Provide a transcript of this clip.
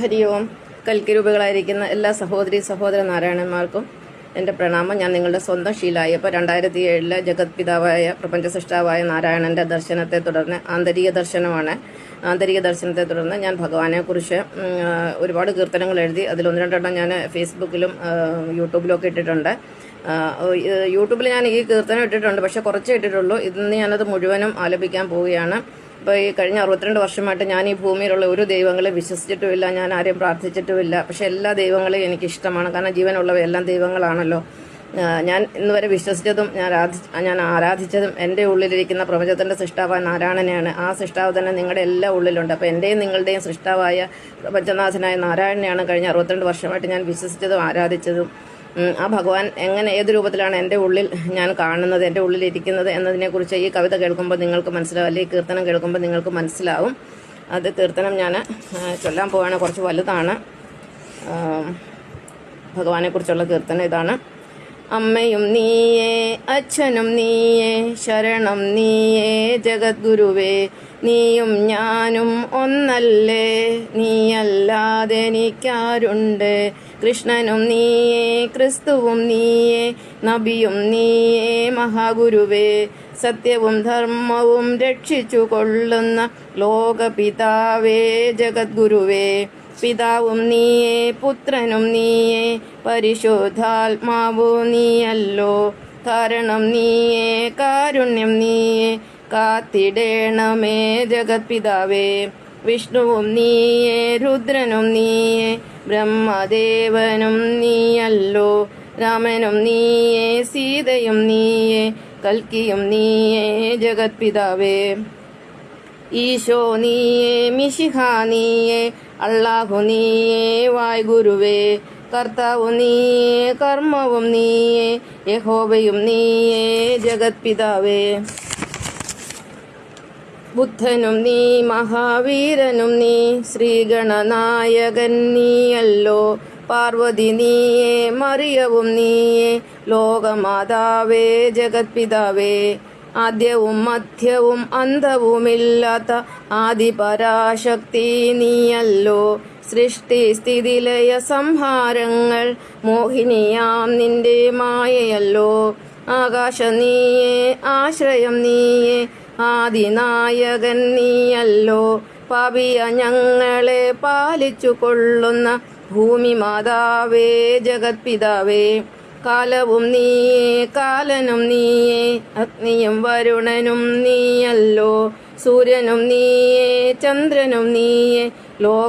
ഹരി ഓം കൽക്കിരൂപകളായിരിക്കുന്ന എല്ലാ സഹോദരി സഹോദര നാരായണന്മാർക്കും എന്റെ പ്രണാമം ഞാൻ നിങ്ങളുടെ സ്വന്തം ശീലായപ്പോൾ രണ്ടായിരത്തി ഏഴിലെ ജഗത് പിതാവായ പ്രപഞ്ച സൃഷ്ടാവായ നാരായണന്റെ ദർശനത്തെ തുടർന്ന് ആന്തരിക ദർശനമാണ് ആന്തരിക ദർശനത്തെ തുടർന്ന് ഞാൻ ഭഗവാനെക്കുറിച്ച് ഒരുപാട് കീർത്തനങ്ങൾ എഴുതി അതിൽ ഒന്ന് രണ്ടെണ്ണം ഞാൻ ഫേസ്ബുക്കിലും യൂട്യൂബിലും ഒക്കെ ഇട്ടിട്ടുണ്ട് യൂട്യൂബിൽ ഞാൻ ഈ കീർത്തനം ഇട്ടിട്ടുണ്ട് പക്ഷേ കുറച്ചേ ഇട്ടിട്ടുള്ളൂ ഇന്ന് ഞാനത് മുഴുവനും ആലപിക്കാൻ പോവുകയാണ് ഇപ്പോൾ ഈ കഴിഞ്ഞ അറുപത്തിരണ്ട് വർഷമായിട്ട് ഞാൻ ഈ ഭൂമിയിലുള്ള ഒരു ദൈവങ്ങളെ വിശ്വസിച്ചിട്ടുമില്ല ഞാൻ ആരെയും പ്രാർത്ഥിച്ചിട്ടുമില്ല. പക്ഷെ എല്ലാ ദൈവങ്ങളെയും എനിക്ക് ഇഷ്ടമാണ് കാരണം ജീവനുള്ളവയെല്ലാം ദൈവങ്ങളാണല്ലോ. ഞാൻ ഇന്ന് വരെ വിശ്വസിച്ചതും ഞാൻ ഞാൻ ആരാധിച്ചതും എന്റെ ഉള്ളിലിരിക്കുന്ന പ്രപഞ്ചത്തിന്റെ സൃഷ്ടാവായ നാരായണനെയാണ്. ആ സൃഷ്ടാവ് തന്നെ നിങ്ങളുടെ എല്ലാ ഉള്ളിലുണ്ട്. അപ്പോൾ എന്റെയും നിങ്ങളുടെയും സൃഷ്ടാവായ പ്രപഞ്ചനാഥനായ നാരായണനെയാണ് കഴിഞ്ഞ അറുപത്തിരണ്ട് വർഷമായിട്ട് ഞാൻ വിശ്വസിച്ചതും ആരാധിച്ചതും. ആ ഭഗവാൻ എങ്ങനെ ഏത് രൂപത്തിലാണ് എന്റെ ഉള്ളിൽ ഞാൻ കാണുന്നത് എന്റെ ഉള്ളിൽ ഇരിക്കുന്നത് എന്നതിനെക്കുറിച്ച് ഈ കവിത കേൾക്കുമ്പോൾ നിങ്ങൾക്ക് മനസ്സിലാവും അല്ലെങ്കിൽ കീർത്തനം കേൾക്കുമ്പോൾ നിങ്ങൾക്ക് മനസ്സിലാവും. അത് കീർത്തനം ഞാൻ ചൊല്ലാൻ പോവാണ് കുറച്ച് വലുതാണ്. ഭഗവാനെക്കുറിച്ചുള്ള കീർത്തനം ഇതാണ്. അമ്മയും നീയേ അച്ഛനും നീയേ ശരണം നീയേ ജഗദ്ഗുരുവേ നീയും ഞാനും ഒന്നല്ലേ? നീയല്ലാതെ എനിക്കാരുണ്ട്. കൃഷ്ണനും നീയേ ക്രിസ്തുവും നീയേ നബിയും നീയേ മഹാഗുരുവേ. സത്യവും ധർമ്മവും രക്ഷിച്ചു കൊള്ളുന്ന ലോകപിതാവേ ജഗദ്ഗുരുവേ. പിതാവും നീയേ പുത്രനും നീയേ പരിശുദ്ധാത്മാവോ നീയല്ലോ. കാരണം നീയേ കാരുണ്യം നീയേ കാത്തിടേണമേ ജഗത്പിതാവേ. വിഷ്ണുവും നീയേ രുദ്രനും നീയേ ബ്രഹ്മദേവനും നീയല്ലോ. രാമനും നീയേ സീതയും നീയേ കൽക്കിയും നീയേ ജഗത്പിതാവേ. ഈശോ നീയേ മിശിഹ നീയേ അള്ളാഹു നീയേ വായ്ഗുരുവേ. കർത്താവ് നീയേ കർമ്മവും നീയേ യഹോബയും നീയേ ജഗത്പിതാവേ. ബുദ്ധനും നീ മഹാവീരനും നീ ശ്രീഗണനായകൻ നീയല്ലോ. പാർവതി നീയേ മറിയവും നീയേ. ലോകമാതാവേ ജഗത്പിതാവേ ആദ്യവും മധ്യവും അന്തവുമില്ലാത്ത ആദിപരാശക്തി നീയല്ലോ. സൃഷ്ടി സ്ഥിതിലയ സംഹാരങ്ങൾ മോഹിനിയാം നിന്റെ മായയല്ലോ. ആകാശ നീയേ ആശ്രയം നീയേ ആദിനായകൻ നീയല്ലോ. പാപിയ ഞങ്ങളെ പാലിച്ചു കൊള്ളുന്ന ഭൂമി മാതാവേ ജഗത്പിതാവേ. കാലവും നീയേ കാലനും നീയേ അഗ്നിയും വരുണനും നീയല്ലോ. സൂര്യനും നീയേ ചന്ദ്രനും നീയേ ലോ